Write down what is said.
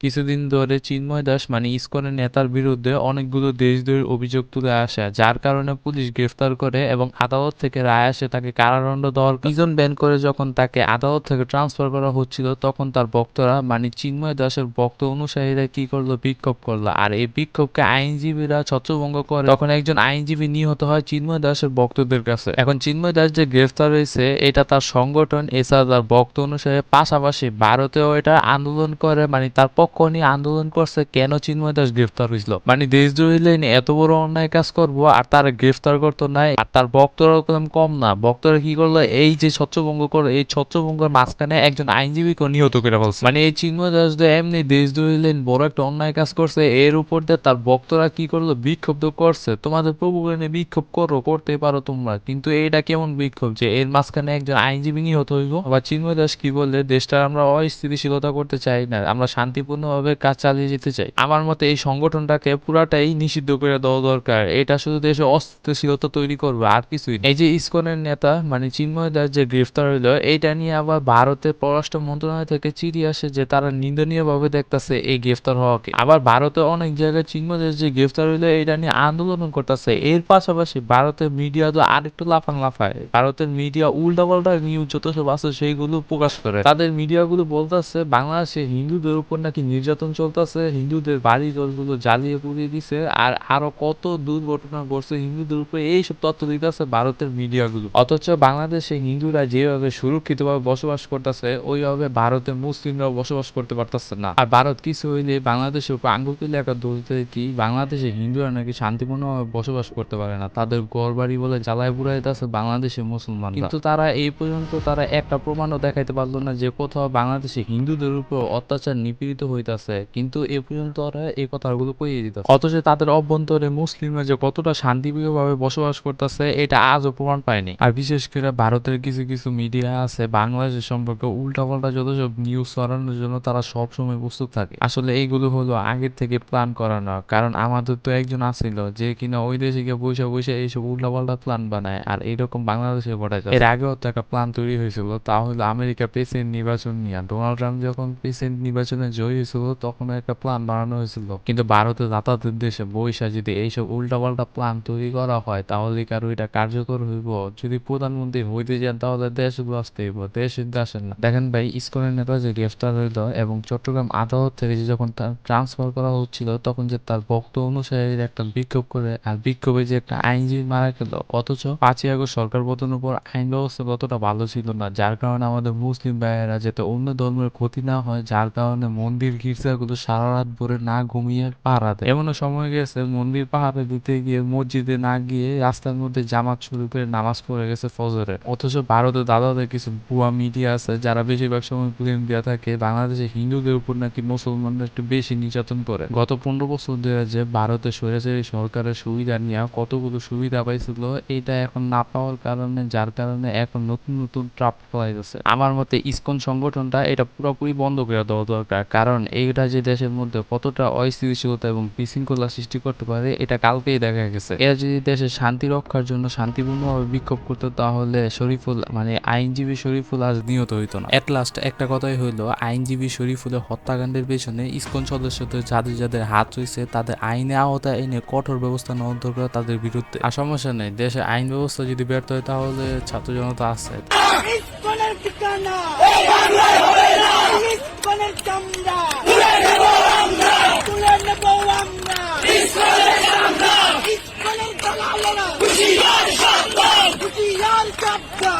কিছুদিন ধরে চিন্ময় দাস মানে ইসকনের নেতার বিরুদ্ধে অনেকগুলো দেশদ্রোহীর অভিযোগ তুলে আসে, যার কারণে পুলিশ গ্রেফতার করে এবং আদালত থেকে রায় আসে তাকে কারাদণ্ড দেওয়ার প্রিজন ব্যান করে যখন তাকে আদালত থেকে ট্রান্সফার করা হচ্ছিল, তখন তার ভক্তরা মানে চিন্ময় দাসের ভক্ত অনুসারীরা কি করল, বিক্ষোভ করল। আর এই বিক্ষোভকে আইনজীবীরা ছত্রভঙ্গ করে। তখন একজন আইনজীবী নিহত হয় চিন্ময় দাসের ভক্তদের কাছে। এখন চিন্ময় দাস যে গ্রেফতার হয়েছে, এটা তার সংগঠন, এছাড়া তার ভক্ত অনুসারে পাশাপাশি ভারতেও এটা আন্দোলন করে মানে তার পক্ষ আন্দোলন করছে, কেন চিন্ময় দাস গ্রেফতার হয়েছিল? মানে দেশদ্রোহী লাইনে এত বড় অন্যায় কাজ করব, আর তারা গ্রেফতার করতো নাই, আর তার ভক্তরাও কম না। ভক্তরা কি করল? এই যে ছত্রভঙ্গ করল এই ছত্রভঙ্গের মাঝখানে একজন আইনজীবীকে নিহত করে ফেলছে। মানে এই চিন্ময় দাস এমনি দেশদ্রোহী লাইন বড় একটা অন্যায় কাজ করছে, এর উপর দিয়ে তার ভক্তরা কি করল? বিক্ষোভ করছে। তোমাদের প্রভু বিক্ষোভ করো করতে পারো তোমরা। কিন্তু এটা কেমন বিক্ষোভ যে এর মাঝখানে একজন আইনজীবী নিহত হইব? আবার চিন্ময় দাস কি বললে? দেশটা আমরা অস্থিতিশীলতা করতে চাই না, আমরা শান্তিপূর্ণভাবে কাজ চালিয়ে যেতে চাই। আমার মতে এই সংগঠনটাকে পুরাটাই নিষিদ্ধ করে দেওয়া দরকার। এটা শুধু দেশে অস্থিতিশীলতা তৈরি করবে, আর কিছুই এই যে ইসকনের নেতা মানে চিন্ময় দাস যে গ্রেফতার হইল এইটা নিয়ে আবার ভারতের পররাষ্ট্র মন্ত্রণালয় থেকে চিঠি আসে যে তারা নিন্দনীয় ভাবে দেখতেছে এই গ্রেফতার হওয়াকে। আবার ভারতে অনেক জায়গায় চিন্ময় দাস যে গ্রেফতার হইল এটা নিয়ে আন্দোলন করতেছে। এর পাশাপাশি ভারতের মিডিয়া তো আরেকটু লাফাং লাফায় ভারতের মিডিয়া উল্টা পাল্টা নিউজ যত সব আছে, সেইগুলো প্রকাশ করে। তাদের মিডিয়াগুলো বলতেছে, বাংলাদেশে হিন্দুদের উপর নাকি নির্যাতন চলতেছে, হিন্দুদের বাড়ি ঘরগুলো জ্বালিয়ে পুড়িয়ে দিছে, আর আরও কত দুর্ঘটনা ঘটছে হিন্দুদের উপরে, এইসব তথ্য দিতেছে ভারতের মিডিয়াগুলো। অথচ বাংলাদেশে হিন্দুরা যেভাবে সুরক্ষিতভাবে বসবাস করতেছে, ওইভাবে ভারতের মুসলিমরাও বসবাস করতে পারতেছে না। আর ভারত কিছু হইলে বাংলাদেশের উপর আঙ্গুল তুলে একটা দলতে কি, বাংলাদেশে হিন্দুরা নাকি শান্তিপূর্ণভাবে বসবাস করতে পারে না, তাদের ঘর বাড়ি বলে জ্বালায় পুরাইতেছে বাংলাদেশের মুসলমান কিন্তু তারা এই পর্যন্ত তারা একটা প্রমাণও দেখাইতে পারল না যে কোথাও বাংলাদেশে হিন্দুদের উপর অত্যাচার নিপীড়িত হইতাছে, কিন্তু এ পর্যন্ত ওরা এই কথাগুলো কইয়ে দিতেছে। অথচ তাদের অভ্যন্তরে মুসলিমরা যে কতটা শান্তিপ্রিয়ভাবে বসবাস করতেছে, এটা আজও প্রমাণ পায়নি। আর বিশেষ করে ভারতের কিছু কিছু মিডিয়া আছে, বাংলাদেশের সম্পর্কে উল্টাপাল্টা যত সব নিউজ ছড়ানোর জন্য তারা সব সময় প্রস্তুত থাকে। আসলে এইগুলো হলো আগের থেকে প্ল্যান করানো, কারণ আমাদের তো একজন আছিল, যে কিনা ওই দেশে গিয়ে বসে বসে এইসব উল্টাপাল্টা প্ল্যান বানায়, আর এইরকম বাংলাদেশে ঘটায় এর আগেও তো একটা প্ল্যান তৈরি হয়েছিল, তা হলো আমেরিকা প্রেসিডেন্ট নির্বাচন নিয়ে। ডোনাল্ড ট্রাম্প যখন প্রেসিডেন্ট নির্বাচনে জয়ী হয়েছিল, তখন একটা প্ল্যান বানানো হয়েছিল। কিন্তু ভারতের দাতাদের দেশে বৈশা যদি এইসব উল্টাপাল্টা প্ল্যান তৈরি করা হয়, তাহলে কারও এটা কার্যকর হইব? যদি প্রধানমন্ত্রী হইতে যান, তাহলে দেশ বাঁচতে হইব, দেশ আসেন না। দেখেন ভাই, ইসকনের নেতা যে গ্রেফতার হইল এবং চট্টগ্রাম আদালত থেকে যে যখন তার ট্রান্সফার করা হচ্ছিল, তখন যে তার ভক্ত অনুসারীর একটা বিক্ষোভ করে, আর বিক্ষোভে যে একটা আইনজীবী মারা গেল, অথচ পাঁচই আগস্ট সরকার পতনের উপর আইন ব্যবস্থা ততটা ভালো ছিল না, যার কারণে আমাদের মুসলিম ভাইয়েরা যাতে অন্য ধর্মের ক্ষতি না হয়, যার কারণে মন্দির গির্জাগুলো সারা রাত ভরে না ঘুমিয়ে পাহারা দেয়। এমনও সময় গেছে, মন্দির পাহাড়ে দিতে গিয়ে, মসজিদে না গিয়ে রাস্তার মধ্যে জামাত শুরু করে নামাজ পড়ে গেছে ফজরে। অথচ ভারতে দাদাদের কিছু ভুয়া মিডিয়া আছে, যারা বেশিরভাগ সময় ক্লেম দেওয়া থাকে। বাংলাদেশে হিন্দুদের উপর নাকি মুসলমানরা একটু বেশি নির্যাতন করে। গত পনেরো বছর ধরে যে ভারতে স্বৈরাচারী সরকারের সুবিধা নিয়ে কতগুলো সুবিধা পাইছিল, এটা এখন না পাওয়ার কারণে, যার কারণে এখন নতুন নতুন ট্রাপ যাচ্ছে আমার মতে ইসকন সংগঠনটা এটা পুরোপুরি বন্ধ করে দেওয়া দরকার। কারণ এইটা যে দেশের মধ্যে কতটা অস্থিতিশীলতা এবং বিশৃঙ্খলা সৃষ্টি করতে পারে, এটা কালকেই দেখা গেছে। এরা যদি দেশের শান্তি রক্ষার জন্য শান্তিপূর্ণভাবে বিক্ষোভ করতো, তাহলে শরীফুল মানে আইনজীবী শরীফুল আজ নিহত হইতো না। এট লাস্ট একটা কথাই হইল, আইনজীবী শরীফুলের হত্যাকাণ্ডের পেছনে ইসকন সদস্যদের যাদের যাদের হাত রয়েছে, তাদের আইনে আওতায় এনে কঠোর ব্যবস্থা নেওয়া দরকার তাদের বিরুদ্ধে। আর সমস্যা নেই দেশে আইন ব্যবস্থা যদি ব্যর্থ হয়, তাহলে ছাত্র জনতা আছে। ঠিকানা! ¡Una